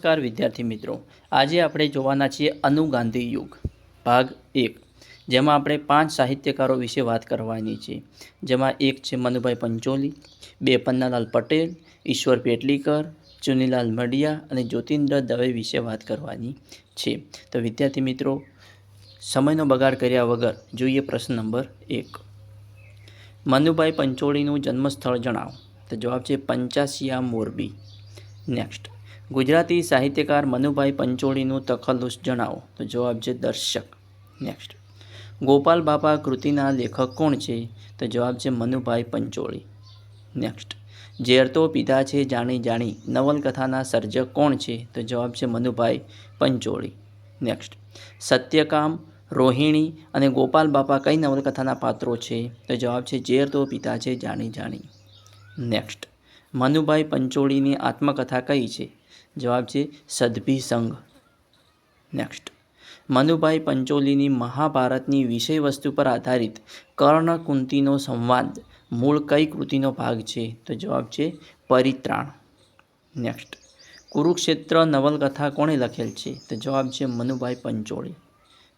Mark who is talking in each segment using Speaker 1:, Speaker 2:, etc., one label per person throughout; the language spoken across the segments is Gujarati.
Speaker 1: નમસ્કાર વિદ્યાર્થી મિત્રો. આજે આપણે જોવાના છીએ અનુગાંધી યુગ, ભાગ એક, જેમાં આપણે પાંચ સાહિત્યકારો વિશે વાત કરવાની છે. જેમાં એક છે મનુભાઈ પંચોલી, બે પન્નાલાલ પટેલ, ઈશ્વર પેટલીકર, ચુનીલાલ મડિયા અને જ્યોતિન્દ્ર દવે વિશે વાત કરવાની છે. તો વિદ્યાર્થી મિત્રો, સમયનો બગાડ કર્યા વગર જોઈએ પ્રશ્ન નંબર એક. મનુભાઈ પંચોળીનું જન્મસ્થળ જણાવો. તો જવાબ છે પંચાસિયા મોરબી. નેક્સ્ટ ગુજરાતી સાહિત્યકાર મનુભાઈ પંચોળીનું તખલ્લુસ જણાવો. તો જવાબ છે દર્શક. નેક્સ્ટ ગોપાલ બાપા કૃતિના લેખક કોણ છે? તો જવાબ છે મનુભાઈ પંચોળી. નેક્સ્ટ ઝેર તો પીધા છે જાણી જાણી. નવલકથાના સર્જક કોણ છે? તો જવાબ છે મનુભાઈ પંચોળી. નેક્સ્ટ સત્યકામ, રોહિણી અને ગોપાલ બાપા કઈ નવલકથાના પાત્રો છે? તો જવાબ છે ઝેર તો પીતા છે જાણી જાણી. નેક્સ્ટ મનુભાઈ પંચોળીની આત્મકથા કઈ છે? જવાબ છે સદભી સંઘ. નેક્સ્ટ મનુભાઈ પંચોલીની મહાભારતની વિષય વસ્તુ પર આધારિત કર્ણ કુંતીનો સંવાદ મૂળ કઈ કૃતિનો ભાગ છે? તો જવાબ છે પરિત્રાણ. નેક્સ્ટ કુરુક્ષેત્ર નવલકથા કોણે લખેલ છે? તો જવાબ છે મનુભાઈ પંચોળી.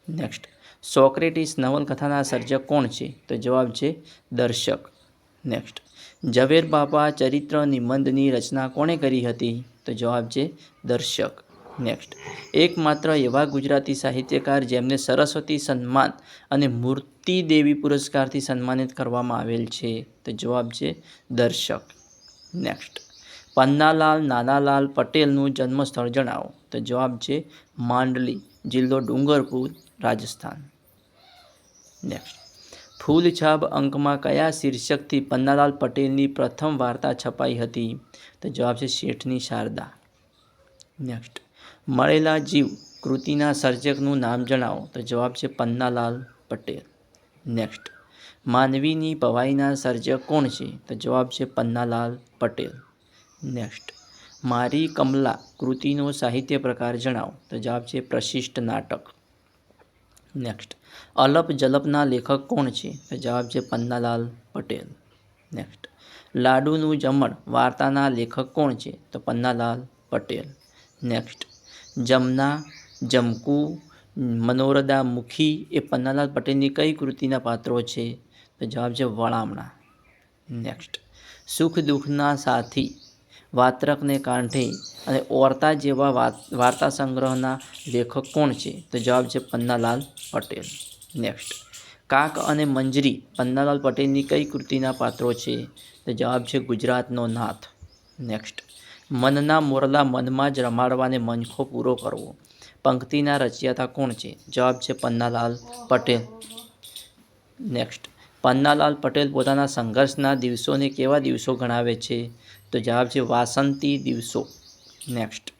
Speaker 1: નેક્સ્ટ સોક્રેટિસ નવલકથાના સર્જક કોણ છે? તો જવાબ છે દર્શક. નેક્સ્ટ ઝવેર બાપા ચરિત્ર નિબંધની રચના કોણે કરી હતી? તો જવાબ છે દર્શક. નેક્સ્ટ એકમાત્ર એવા ગુજરાતી સાહિત્યકાર જેમને સરસ્વતી સન્માન અને મૂર્તિ દેવી પુરસ્કારથી સન્માનિત કરવામાં આવેલ છે. તો જવાબ છે દર્શક. નેક્સ્ટ પન્નાલાલ નાનાલાલ પટેલનું જન્મસ્થળ જણાવો. તો જવાબ છે માંડલી, જિલ્લો ડુંગરપુર, રાજસ્થાન. નેક્સ્ટ ફૂલછાપ અંકમાં કયા શીર્ષકથી પન્નાલાલ પટેલની પ્રથમ વાર્તા છપાઈ હતી? તો જવાબ છે શેઠની શારદા. નેક્સ્ટ મળેલા જીવ કૃતિના સર્જકનું નામ જણાવો. તો જવાબ છે પન્નાલાલ પટેલ. નેક્સ્ટ માનવીની ભવાઈના સર્જક કોણ છે? તો જવાબ છે પન્નાલાલ પટેલ. નેક્સ્ટ મારી કમલા કૃતિનો સાહિત્ય પ્રકાર જણાવો. તો જવાબ છે પ્રશિષ્ટ નાટક. નેક્સ્ટ અલપ જલપના લેખક કોણ છે? તો જવાબ છે પન્નાલાલ પટેલ. નેક્સ્ટ લાડુનું જમણ વાર્તાના લેખક કોણ છે? તો પન્નાલાલ પટેલ. નેક્સ્ટ જમના, જમકુ મનોરદા મુખી એ પન્નાલાલ પટેલની કઈ કૃતિના પાત્રો છે? તો જવાબ છે વળામણા નેક્સ્ટ સુખ દુઃખના સાથી વાત્રકને કાંઠે અને ઓરતા જેવા વાર્તા સંગ્રહના લેખક કોણ છે? તો જવાબ છે પન્નાલાલ પટેલ. નેક્સ્ટ કાક અને મંજરી. પન્નાલાલ પટેલની કઈ કૃતિના પાત્રો છે? તો જવાબ છે ગુજરાતનો નાથ. નેક્સ્ટ મનના મોરલા મનમાં જ રમાડવાને મનખો પૂરો કરવો. પંક્તિના રચયતા કોણ છે? જવાબ છે પન્નાલાલ પટેલ. નેક્સ્ટ પન્નાલાલ પટેલ પોતાના સંઘર્ષના દિવસોને કેવા દિવસો ગણાવે છે? તો જવાબ છે વાસંતી દિવસો. નેક્સ્ટ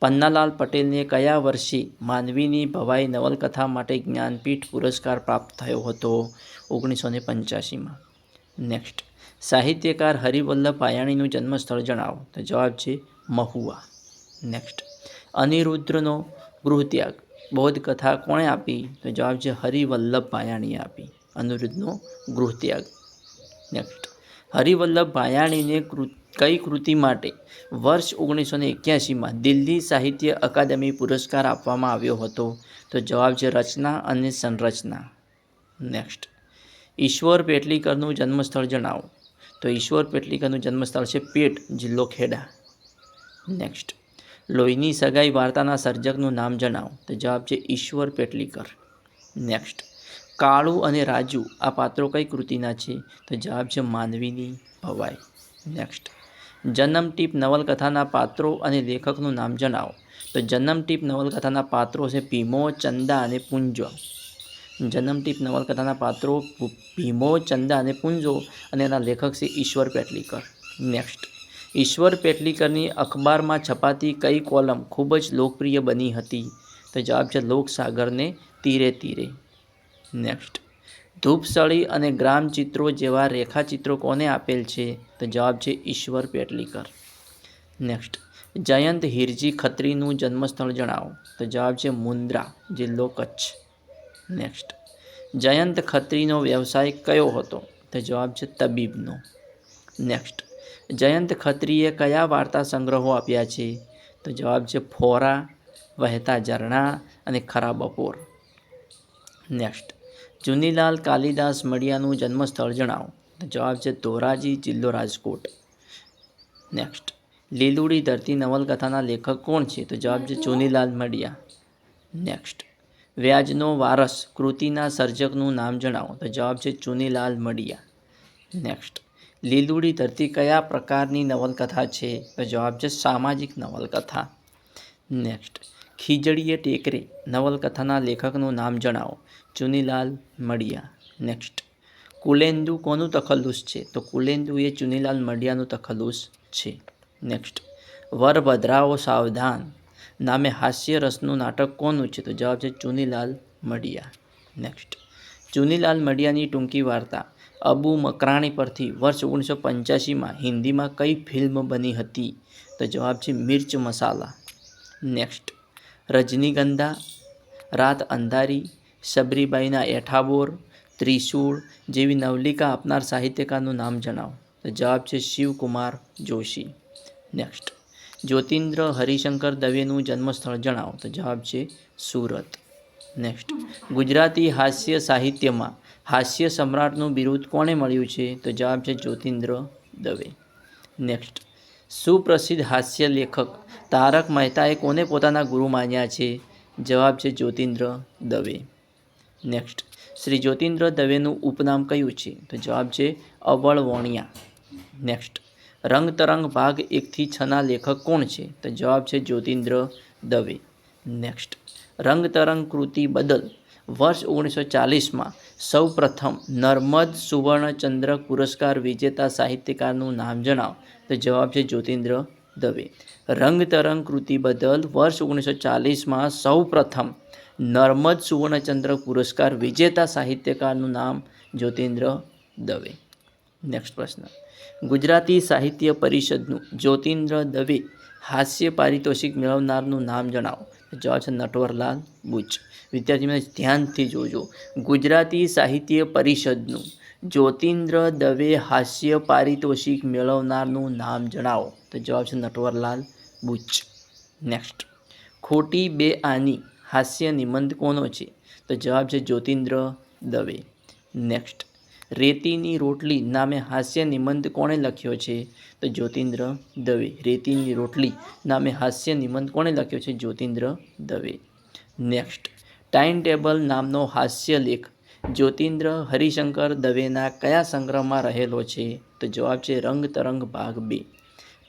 Speaker 1: પન્નાલાલ પટેલને કયા વર્ષે માનવીની ભવાઈ નવલકથા માટે જ્ઞાનપીઠ પુરસ્કાર પ્રાપ્ત થયો હતો? ઓગણીસો ને પંચ્યાસીમાં. નેક્સ્ટ સાહિત્યકાર હરિવલ્લભ પાયાણીનું જન્મસ્થળ જણાવો. તો જવાબ છે મહુવા. નેક્સ્ટ અનિરુદ્ધનો ગૃહત્યાગ. બૌદ્ધ કથા કોણે આપી? તો જવાબ છે હરિવલ્લભ પાયાણીએ આપી. અનિરુદ્ધનો ગૃહત્યાગ. નેક્સ્ટ હરિવલ્લભ ભાયાણીને કઈ કૃતિ માટે વર્ષ ઓગણીસો ને એક્યાસીમાં દિલ્હી સાહિત્ય અકાદમી પુરસ્કાર આપવામાં આવ્યો હતો? તો જવાબ છે રચના અને સંરચના. નેક્સ્ટ ઈશ્વર પેટલીકરનું જન્મસ્થળ જણાવો. તો ઈશ્વર પેટલીકરનું જન્મસ્થળ છે પેટ, જિલ્લો ખેડા. નેક્સ્ટ લોહીની સગાઈ વાર્તાના સર્જકનું નામ જણાવો. તો જવાબ છે ઈશ્વર પેટલીકર. નેક્સ્ટ કાળુ અને રાજુ આ પાત્રો કઈ કૃતિના છે? તો જવાબ છે માનવીની ભવાઈ. નેક્સ્ટ જન્મટીપ નવલકથાના પાત્રો અને લેખકનું નામ જણાવો. તો જન્મ ટીપ નવલકથાના પાત્રો છે ભીમો, ચંદા અને પૂંજો. જન્મટીપ નવલકથાના પાત્રો ભીમો, ચંદા અને પૂંજો અને એના લેખક છે ઈશ્વર પેટલીકર. નેક્સ્ટ ઈશ્વર પેટલીકરની અખબારમાં છપાતી કઈ કોલમ ખૂબ જ લોકપ્રિય બની હતી? તો જવાબ છે લોકસાગરને તીરે તીરે. નેક્સ્ટ ધૂપસળી અને ગ્રામચિત્રો જેવા રેખાચિત્રો કોને આપેલ છે. તો જવાબ છે ઈશ્વર પેટલીકર. નેક્સ્ટ જયંત હિરજી ખત્રીનું જન્મસ્થળ જણાવો. તો જવાબ છે મુન્દ્રા, જિલ્લો કચ્છ. નેક્સ્ટ જયંત ખત્રીનો વ્યવસાય કયો હતો? તો જવાબ છે તબીબનો. નેક્સ્ટ જયંત ખત્રીએ કયા વાર્તા સંગ્રહો આપ્યા છે? તો જવાબ છે ફોરા, વહેતા ઝરણા અને ખરા બપોર. નેક્સ્ટ ચુનીલાલ કાલિદાસ મડિયાનું જન્મસ્થળ જણાવો. જવાબ છે ધોરાજી જિલ્લો રાજકોટ. નેક્સ્ટ લીલુડી ધરતી નવલકથાના લેખક કોણ છે? તો જવાબ છે ચુનીલાલ મડિયા. નેક્સ્ટ વ્યાજનો વારસ કૃતિના સર્જકનું નામ જણાવો. તો જવાબ છે ચુનીલાલ મડિયા. નેક્સ્ટ લીલુડી ધરતી કયા પ્રકારની નવલકથા છે? તો જવાબ છે સામાજિક નવલકથા. નેક્સ્ટ ખીજડીએ ટેકરે, નવલકથાના લેખકનું નામ જણાવો. ચુનીલાલ મડિયા, નેક્સ્ટ. કુલેન્દુ કોનું તખલ્લુસ છે? તો કુલેન્દુ એ ચુનીલાલ મડિયાનું તખલ્લુસ છે. નેક્સ્ટ. વરભદ્રાઓ સાવધાન. નામે હાસ્ય રસનું નાટક કોનું છે? તો જવાબ છે ચુનીલાલ મડિયા. નેક્સ્ટ. ચુનીલાલ મડિયાની ટૂંકી વાર્તા. અબુ મકરાણી પરથી વર્ષ ઓગણીસો પંચ્યાસીમાં હિન્દીમાં કઈ ફિલ્મ બની હતી? તો જવાબ છે મિર્ચ મસાલા. નેક્સ્ટ. રજનીગંધા, રાત અંધારી, સબરીબાઈના એઠાબોર, ત્રિશૂળ જેવી નવલિકા આપનાર સાહિત્યકારનું નામ જણાવો. તો જવાબ છે શિવકુમાર જોશી. નેક્સ્ટ જ્યોતિન્દ્ર હરિશંકર દવેનું જન્મસ્થળ જણાવો. તો જવાબ છે સુરત. નેક્સ્ટ ગુજરાતી હાસ્ય સાહિત્યમાં હાસ્ય સમ્રાટનું બિરુદ કોણે મળ્યું છે? તો જવાબ છે જ્યોતિન્દ્ર દવે. નેક્સ્ટ સુપ્રસિદ્ધ હાસ્ય લેખક તારક મહેતાએ કોને પોતાના ગુરુ માન્યા છે? જવાબ છે જ્યોતિન્દ્ર દવે. નેક્સ્ટ શ્રી જ્યોતિન્દ્ર દવેનું ઉપનામ કયું છે? તો જવાબ છે અવળ વણિયા નેક્સ્ટ રંગ તરંગ ભાગ એકથી છના લેખક કોણ છે? તો જવાબ છે જ્યોતિન્દ્ર દવે. નેક્સ્ટ રંગ તરંગ કૃતિ બદલ વર્ષ ઓગણીસો ચાલીસમાં સૌ પ્રથમ નર્મદ સુવર્ણચંદ્રક પુરસ્કાર વિજેતા સાહિત્યકારનું નામ જણાવો. તો જવાબ છે જ્યોતિન્દ્ર દવે. રંગ તરંગ કૃતિ બદલ વર્ષ ઓગણીસો ચાલીસમાં સૌ પ્રથમ નર્મદ સુવર્ણચંદ્રક પુરસ્કાર વિજેતા સાહિત્યકારનું નામ જ્યોતિન્દ્ર દવે. નેક્સ્ટ પ્રશ્ન. ગુજરાતી સાહિત્ય પરિષદનું જ્યોતિન્દ્ર દવે હાસ્ય પારિતોષિક મેળવનારનું નામ જણાવો. જવાબ છે નટવરલાલ બુચ. વિદ્યાર્થી ધ્યાનથી જોજો. ગુજરાતી સાહિત્ય પરિષદનું જ્યોતિન્દ્ર દવે હાસ્ય પારિતોષિક મેળવનારનું નામ જણાવો. તો જવાબ છે નટવરલાલ બુચ. નેક્સ્ટ ખોટી બે આની હાસ્ય નિબંધ કોનો છે? તો જવાબ છે જ્યોતિન્દ્ર દવે. નેક્સ્ટ રેતીની રોટલી નામે હાસ્ય નિબંધ કોણે લખ્યો છે? તો જ્યોતિન્દ્ર દવે. રેતીની રોટલી નામે હાસ્ય નિબંધ કોણે લખ્યો છે? Jyotindra Dave. Next time table નામનો હાસ્ય લેખ જ્યોતિન્દ્ર હરિશંકર દવેના કયા સંગ્રહમાં રહેલો છે? તો જવાબ છે રંગ તરંગ ભાગ બે.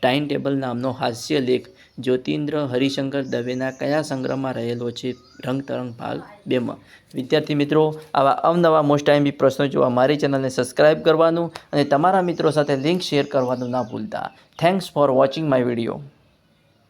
Speaker 1: ટાઈમ ટેબલ નામનો હાસ્ય લેખ જ્યોતિન્દ્ર હરિશંકર દવેના કયા સંગ્રહમાં રહેલો છે? રંગ તરંગ ભાગ બેમાં. વિદ્યાર્થી મિત્રો, આવા અવનવા મોસ્ટ ટાઈમ પ્રશ્નો જોવા મારી ચેનલને સબસ્ક્રાઇબ કરવાનું અને તમારા મિત્રો સાથે લિંક શેર કરવાનું ના ભૂલતા. Thanks for watching my video